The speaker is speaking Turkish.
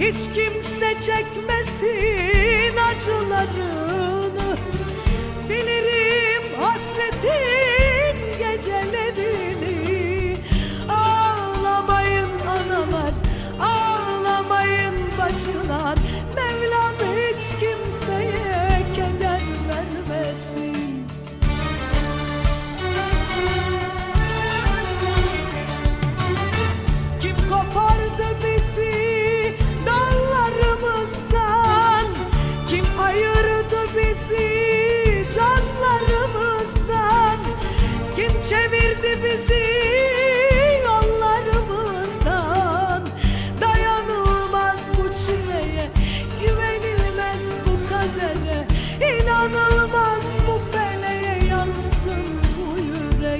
Hiç kimse çekmesin acılarını. Bilirim hasretin gecelerini. Ağlamayın analar, ağlamayın bacılar. Mevlam hiç kimseye canlarımızdan. Kim çevirdi bizi